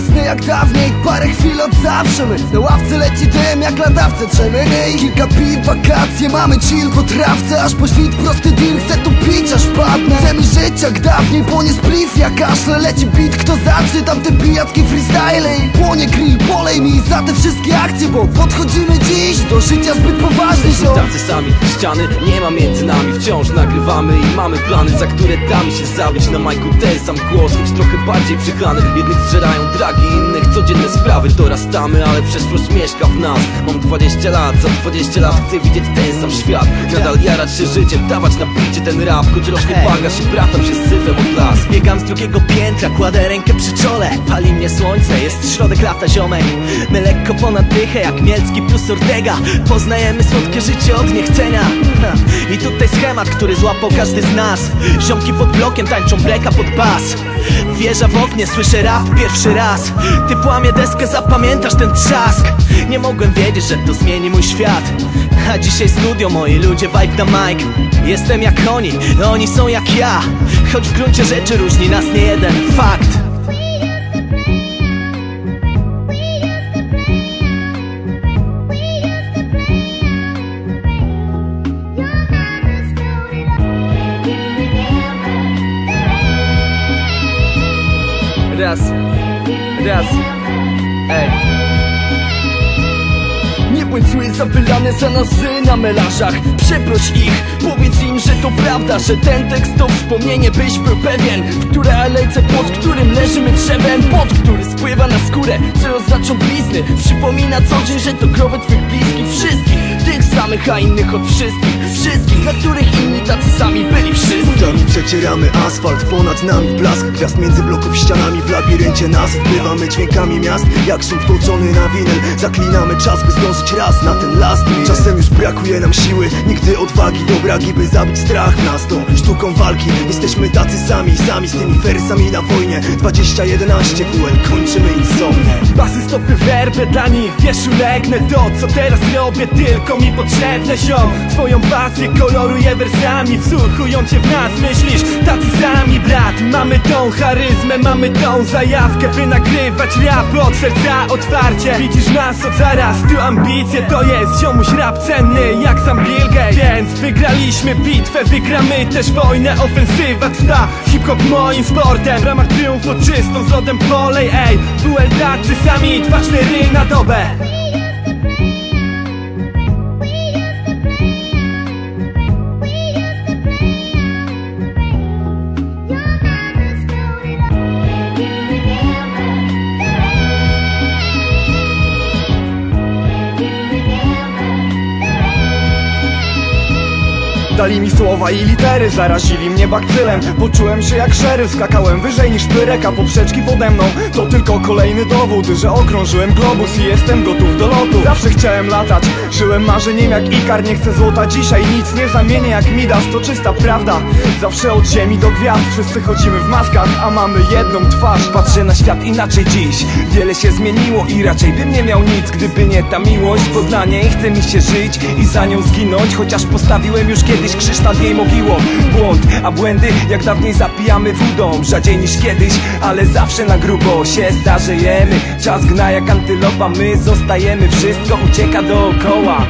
Sny jak dawniej, parę chwil od zawsze My na ławce leci dym jak latawce. Trzemy kilka piw, wakacje Mamy chill po trawce, aż po świt prosty deal Chcę tu pić, aż padnę Chcemy żyć jak dawniej, płonie spliff jak kaszle Leci beat, kto zacznie tamte pijackie freestyle. I Płonie grill, polej mi za te wszystkie akcje Bo podchodzimy dziś do życia zbyt poważnie ziom. Tacy sami, ściany nie ma między nami. Wciąż nagrywamy i mamy plany Za które damy się zabić Na majku ten sam głos, choć trochę bardziej przyklany Jednych innych codzienne sprawy Dorastamy, ale przeszłość mieszka w nas. Mam 20 lat, za 20 lat chcę widzieć ten sam świat. Nadal jarać się życiem, dawać na bicie ten rap Choć rośnie bagaż i bratam się z syfem od las. Biegam z drugiego piętra, kładę rękę przy czole. Pali mnie słońce, jest środek lata ziomek. My lekko ponad dychę jak Mielcki plus Ortega. Poznajemy słodkie życie od niechcenia. I tutaj schemat, który złapał każdy z nas. Ziomki pod blokiem tańczą breka pod bas Wieża w oknie, słyszę rap pierwszy raz. Ty płamie deskę, zapamiętasz ten trzask. Nie mogłem wiedzieć, że to zmieni mój świat. A dzisiaj studio, moi ludzie, vibe na mic. Jestem jak oni, oni są jak ja. Choć w gruncie rzeczy różni nas nie jeden fakt Raz, raz, ej. Nie bądź zły za wylane za nasy na melanżach Przeproś ich, powiedz im, że to prawda Że ten tekst to wspomnienie, byś był pewien. W której alejce, pod którym leżymy drzewem. Pod który spływa na skórę, co oznaczą blizny. Przypomina co dzień, że to groby twych bliskich Wszystkich, tych samych, a innych od wszystkich. Wszystkich, dla których inni tacy sami przecieramy asfalt, ponad nami blask Gwiazd między bloków ścianami w labiryncie nas Wpływamy dźwiękami miast, jak szum wtłoczony na winyl Zaklinamy czas, by zdążyć raz na ten last. Czasem już brakuje nam siły, nigdy odwagi do braki By zabić strach nas to sztuką walki Jesteśmy tacy sami, sami z tymi wersami na wojnie. 2011 WL, kończymy insomnie. Basy, stopy, werby dla nich Wiesz, ulegnę to, co teraz robię Tylko mi potrzebne ziom. Swoją pasję koloruję wersami Wsłuchują cię w nas, myślisz Tacy sami, brat Mamy tą charyzmę, mamy tą zajawkę By nagrywać rap od serca otwarcie. Widzisz nas od zaraz, tu ambicje To jest ziomuś rap cenny Jak sam Bill Gates. Więc wygraliśmy bitwę, wygramy też wojnę Ofensywa trwa, hip-hop moim sportem W ramach triumfu czystą z lodem polej, ej Duel tacy sami, dwa cztery na dobę Dali mi słowa i litery, zarazili mnie bakcylem. Poczułem się jak szeryf, skakałem wyżej niż pyreka Poprzeczki pode mną, to tylko kolejny dowód Że okrążyłem globus i jestem gotów do lotu. Zawsze chciałem latać, żyłem marzeniem jak Ikar. Nie chcę złota dzisiaj, nic nie zamienię jak Midas. To czysta prawda, zawsze od ziemi do gwiazd. Wszyscy chodzimy w maskach, a mamy jedną twarz. Patrzę na świat inaczej dziś, wiele się zmieniło I raczej bym nie miał nic, gdyby nie ta miłość. Bo dla niej chce mi się żyć i za nią zginąć. Chociaż postawiłem już kiedyś krzyż nad jej mogiłą Błąd, a błędy jak dawniej zapijamy wodą Rzadziej niż kiedyś, ale zawsze na grubo się starzejemy Czas gna jak antylopa, my zostajemy. Wszystko ucieka dookoła